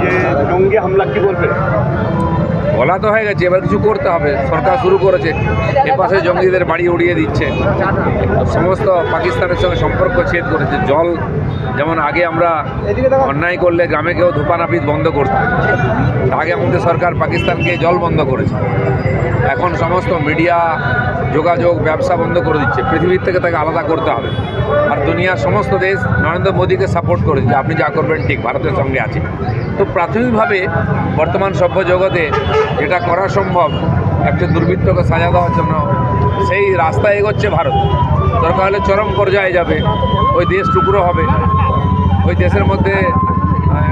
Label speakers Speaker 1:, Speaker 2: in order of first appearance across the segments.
Speaker 1: যে জঙ্গি হামলা, কি বলবেন?
Speaker 2: বলা তো হয়ে গেছে, এবার কিছু করতে হবে। সরকার শুরু করেছে এপাশে জঙ্গিদের বাড়ি উড়িয়ে দিচ্ছে। সমস্ত পাকিস্তানের সঙ্গে সম্পর্ক ছেদ করেছে। জল যেমন আগে আমরা অন্যায় করলে গ্রামে কেউ ধূপানাপিত বন্ধ করতাম আগে আমাদের সরকার পাকিস্তানকে জল বন্ধ করেছে। এখন সমস্ত মিডিয়া যোগাযোগ, ব্যবসা বন্ধ করে দিচ্ছে। পৃথিবীর থেকে তাকে আলাদা করতে হবে। আর দুনিয়ার সমস্ত দেশ নরেন্দ্র মোদীকে সাপোর্ট করেছে, যে আপনি যা করবেন ঠিক, ভারতের সঙ্গে আছে। তো প্রাথমিকভাবে বর্তমান সভ্য জগতে যেটা করা সম্ভব, একটা দুর্বৃত্তকে সাজা দেওয়ার জন্য সেই রাস্তায় এগোচ্ছে ভারত। দরকার হলে চরম পর্যায়ে যাবে, ওই দেশ টুকরো হবে। ওই দেশের মধ্যে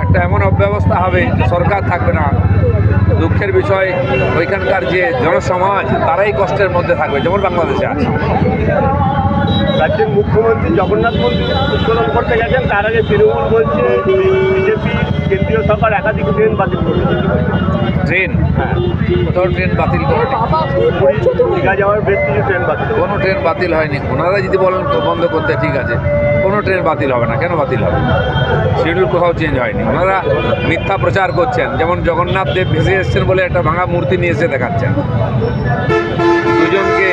Speaker 2: একটা এমন অব্যবস্থা হবে যে সরকার থাকবে না। দুঃখের বিষয়, ওইখানকার যে জনসমাজ, তারাই কষ্টের মধ্যে থাকবে, যেমন বাংলাদেশে আছে।
Speaker 1: রাজ্যের মুখ্যমন্ত্রী জগন্নাথ মন্দির উদ্বোধন করতে গেছেন তার আগে তৃণমূল বলছে বিজেপি কেন্দ্রীয় সরকার একাধিক ট্রেন বাতিল করেছে
Speaker 2: ট্রেন?
Speaker 1: হ্যাঁ।
Speaker 2: কোথাও ট্রেন বাতিল করে
Speaker 1: পুরী দীঘা যাওয়ার বেশ কিছু ট্রেন বাতিল
Speaker 2: কোনো ট্রেন বাতিল হয়নি। ওনারা যদি বলেন তো বন্ধ করতে ঠিক আছে। কোনো ট্রেন বাতিল হবে না। কেন বাতিল হবে? শিডিউল কোথাও চেঞ্জ হয়নি। ওনারা মিথ্যা প্রচার করছেন। যেমন জগন্নাথ দেব ভেসে এসছেন বলে একটা ভাঙা মূর্তি নিয়ে এসে দেখাচ্ছেন। দুজনকে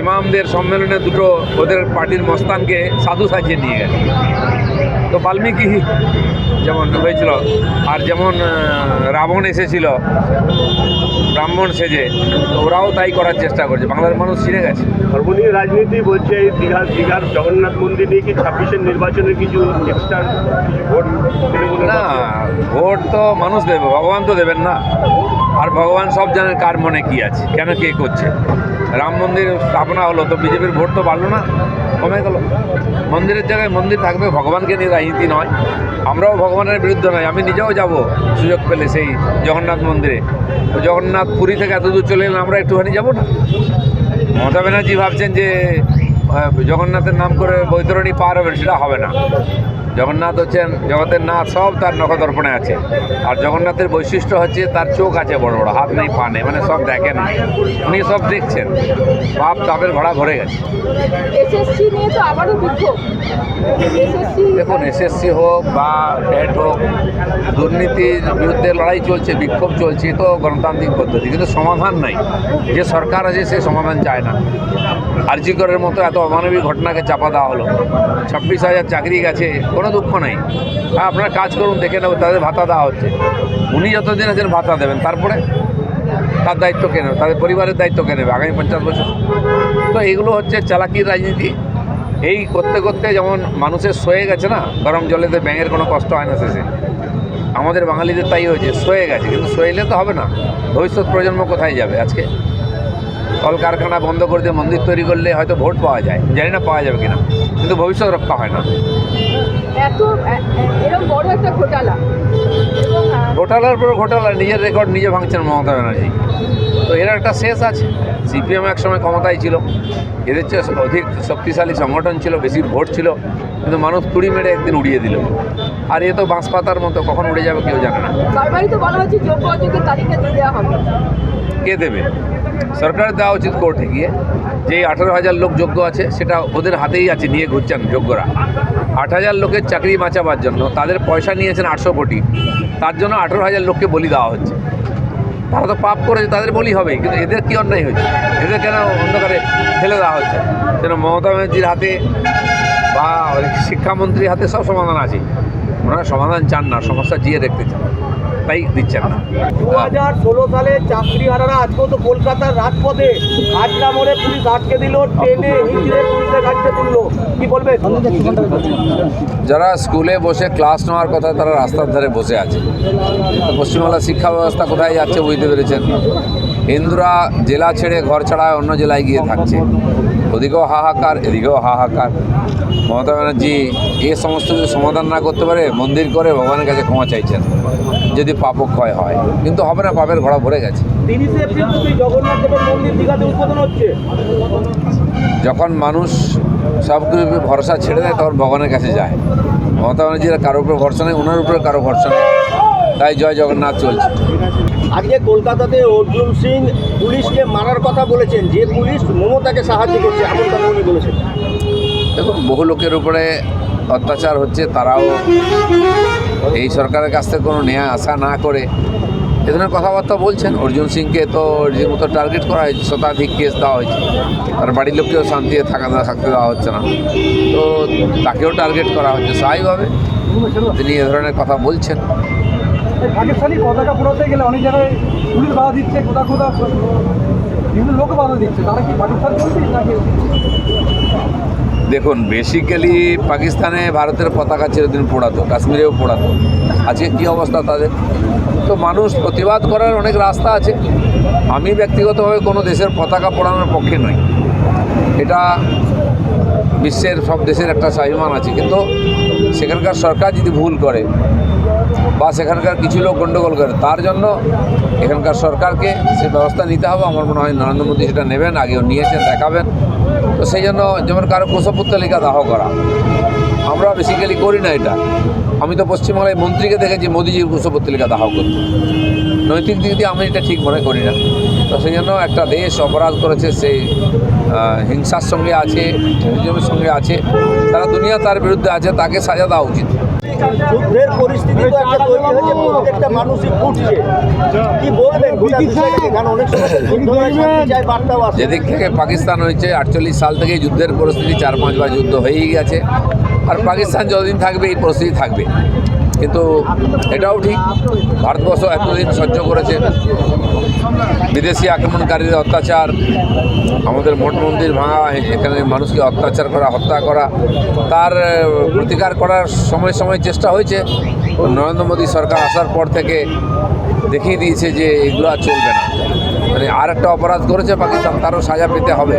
Speaker 2: ইমামদের সম্মেলনে দুটো ওদের পার্টির মস্তানকে সাধু সাজিয়ে নিয়ে গেছে তো বাল্মীকি যেমন হয়েছিল, আর যেমন রাবণ এসেছিল ব্রাহ্মণ সেজে ওরাও তাই করার চেষ্টা করছে। বাংলার মানুষ চিনে গেছে।
Speaker 1: সর্বনীয় রাজনীতি বলছে এই দীঘার দীঘার জগন্নাথ মন্দির নিয়ে কি ছাব্বিশের নির্বাচনের কিছু এক্সট্রা ভোট
Speaker 2: না ভোট তো মানুষ দেবে ভগবান তো দেবেন না। আর ভগবান সব জানেন কার মনে কি আছে কেন কে করছে। রাম মন্দির স্থাপনা হলো তো বিজেপির ভোট তো বাড়লো না। কমে গেল। মন্দিরের জায়গায় মন্দির থাকবে, ভগবানকে নিয়ে রাজনীতি নয়। আমরাও ভগবানের বিরুদ্ধে নয়, আমি নিজেও যাব সুযোগ পেলে সেই জগন্নাথ মন্দিরে। জগন্নাথ পুরী থেকে এত দূর চলে এলাম আমরা একটুখানি যাব না? মমতা ব্যানার্জি ভাবছেন যে জগন্নাথের নাম করে বৈতরণী পার হবেন, সেটা হবে না। জগন্নাথ হচ্ছেন জগতের নাথ সব তার নখদর্পণে আছে। আর জগন্নাথের বৈশিষ্ট্য হচ্ছে তার চোখ আছে বড় বড় হাত নেই পা নেই মানে সব দেখেন। উনি সব দেখছেন। পাপ তাপের ঘোড়া ভরে গেছে। দেখুন এসএসসি হোক বা ডেট হোক দুর্নীতির বিরুদ্ধে লড়াই চলছে বিক্ষোভ চলছে এ তো গণতান্ত্রিক পদ্ধতি কিন্তু সমাধান নাই। যে সরকার আছে সে সমাধান চায় না। আরজিকরের মতো এত অমানবিক ঘটনাকে চাপা দেওয়া হলো। ছাব্বিশ হাজার চাকরি গেছে কোনো দুঃখ নাই। হ্যাঁ আপনারা কাজ করুন, দেখে নেব, তাদের ভাতা দেওয়া হচ্ছে। উনি যতদিন আছেন, ভাতা দেবেন। তারপরে তার দায়িত্ব কে নেবে? তাদের পরিবারের দায়িত্ব কে নেবে আগামী পঞ্চাশ বছর? তো এগুলো হচ্ছে চালাকির রাজনীতি। এই করতে করতে যেমন মানুষের সয়ে গেছে না, গরম জলেতে ব্যাঙের কোনো কষ্ট হয় না শেষে। আমাদের বাঙালিদের তাই হয়েছে, সয়ে গেছে। কিন্তু সইলে তো হবে না। ভবিষ্যৎ প্রজন্ম কোথায় যাবে আজকে? কলকারখানা বন্ধ করে দিয়ে মন্দির তৈরি করলে হয়তো ভোট পাওয়া যায়। জানি না পাওয়া যাবে কিনা। কিন্তু ভবিষ্যৎ রক্ষা হয় না।
Speaker 3: এত এ- এ- এরকম বড় একটা ঘোটালা।
Speaker 2: ঘোটালার পর ঘোটালা নিজের রেকর্ড নিজে ভাঙছেন মমতা ব্যানার্জি। তো এর একটা শেষ আছে। সিপিএম এক সময় ক্ষমতায় ছিল। এদের চেয়ে অধিক শক্তিশালী সংগঠন ছিল বেশি ভোট ছিল। কিন্তু মানুষ তুড়ি মেরে একদিন উড়িয়ে দিল। আর এ তো বাঁশ পাতার মতো কখন উড়ে যাবে কেউ জানে না। কে দেবে? সরকার দেওয়া উচিত কোর্টে গিয়ে যে আঠারো হাজার লোক যোগ্য আছে, সেটা ওদের হাতেই আছে, নিয়ে ঘুরছেন যোগ্যরা। আট হাজার লোকের চাকরি বাঁচাবার জন্য তাদের পয়সা নিয়েছেন আটশো কোটি। তার জন্য আঠারো হাজার লোককে বলি দেওয়া হচ্ছে। তারা তো পাপ করেছে, তাদের বলি হবে, কিন্তু এদের কি অন্যায় হয়েছে? এদের কেন অন্ধকারে ফেলে দেওয়া হচ্ছে? যেন মমতা ব্যানার্জির হাতে বা শিক্ষামন্ত্রীর হাতে সব সমাধান আছে। ওনারা সমাধান চান না, সমস্যা জিয়ে দেখতে চান। তাই দিচ্ছেন না।
Speaker 4: দু হাজার ষোলো সালে চাকরি হারানা আজকেও তো কলকাতার রাজপথে হাজরা মোড়ে পুলিশ আটকে দিল ট্রেনে হিঁচড়ে পুলিশের তুললো। কি বলবে?
Speaker 2: যারা স্কুলে বসে ক্লাস নেওয়ার কথা তারা রাস্তার ধারে বসে আছে। পশ্চিমবাংলার শিক্ষা ব্যবস্থা কোথায় যাচ্ছে বুঝতে পেরেছেন? হিন্দুরা জেলা ছেড়ে ঘর ছাড়া অন্য জেলায় গিয়ে থাকছে। ওদিকেও হাহাকার, এদিকেও হাহাকার। মমতা ব্যানার্জি এ সমস্ত কিছু সমাধান না করতে পারে, মন্দির করে ভগবানের কাছে ক্ষমা চাইছেন, যদি পাপক্ষয় হয়। কিন্তু হবে না, পাপের ঘোড়া ভরে গেছে। যখন মানুষ সব কিছু ভরসা ছেড়ে দেয়, তখন ভগবানের কাছে যায়। মমতা ব্যানার্জির কারোর উপরে ভরসা নেই, ওনার উপরে কারও ভরসা নেই। তাই জয় জগন্নাথ চলছে।
Speaker 4: আজকে কলকাতাতে অর্জুন সিং পুলিশকে মারার কথা বলেছেন যে পুলিশ মমতাকে সাহায্য করছে এমন কথা উনি বলেছেন
Speaker 2: দেখুন বহু লোকের উপরে অত্যাচার হচ্ছে তারাও এই সরকারের কাছ থেকে কোনো ন্যায় আশা না করে এ ধরনের কথাবার্তা বলছেন। অর্জুন সিংকে তো রীতিমতো টার্গেট করা হয়েছে শতাধিক কেস দেওয়া হয়েছে। তার বাড়ির লোককেও শান্তিতে থাকা থাকতে দেওয়া হচ্ছে না। তো তাকেও টার্গেট করা হচ্ছে স্বাভাবিকভাবে। তিনি এ ধরনের কথা বলছেন।
Speaker 5: পাকিস্তানি পতাকা পোড়াতে গেলে অনেক জায়গায় পুলিশ বাধা দিচ্ছে, কোথা কোথা বিভিন্ন লোক বাধা দিচ্ছে। তারা কি পাকিস্তান নাকি?
Speaker 2: দেখুন বেসিক্যালি পাকিস্তানে ভারতের পতাকা চিরদিন পোড়াতো কাশ্মীরেও পোড়াতো আজকে কী অবস্থা তাদের? তো মানুষ প্রতিবাদ করার অনেক রাস্তা আছে। আমি ব্যক্তিগতভাবে কোনো দেশের পতাকা পোড়ানোর পক্ষে নই। এটা বিশ্বের সব দেশের একটা স্বাভিমান আছে। কিন্তু সেখানকার সরকার যদি ভুল করে বা সেখানকার কিছু লোক গণ্ডগোল করে। তার জন্য এখানকার সরকারকে সে ব্যবস্থা নিতে হবে। আমার মনে হয় নরেন্দ্র মোদী সেটা নেবেন, আগেও নিয়েছেন, দেখাবেন। তো সেই জন্য যেমন কারও কুশপুত্তলিকা দাহ করা, আমরা বেসিক্যালি করি না এটা। আমি তো পশ্চিমবাংলায় মন্ত্রীকে দেখেছি, মোদিজির কুশপুত্তলিকা দাহ করতে। নৈতিক দিক দিয়ে আমি এটা ঠিক মনে করি না। তো সেই জন্য একটা দেশ অপরাধ করেছে সেই হিংসার সঙ্গে আছে টেরিজমের সঙ্গে আছে, তারা দুনিয়া তার বিরুদ্ধে আছে, তাকে সাজা দেওয়া উচিত।
Speaker 4: যুদ্ধের পরিস্থিতি তো একটা তৈরি হয়েছে প্রত্যেকটা মানুষই ফুটছে কি বলবেন গোটা অনেক সময় বার্তাও আসে।
Speaker 2: যেদিক থেকে পাকিস্তান হয়েছে আটচল্লিশ সাল থেকে যুদ্ধের পরিস্থিতি চার পাঁচবার যুদ্ধ হয়েই গেছে। আর পাকিস্তান যতদিন থাকবে এই পরিস্থিতি থাকবে। কিন্তু এটাও ঠিক। ভারতবর্ষ এতদিন সহ্য করেছে। বিদেশি আক্রমণকারীদের অত্যাচার, আমাদের মঠ মন্দির ভাঙা, এখানে মানুষকে অত্যাচার করা, হত্যা করা, তার প্রতিকার করার সময় সময় চেষ্টা হয়েছে। নরেন্দ্র মোদী সরকার আসার পর থেকে দেখিয়ে দিয়েছে যে এগুলো আর চলবে না। মানে আর একটা অপরাধ করেছে, পাকিস্তান, তারও সাজা পেতে হবে।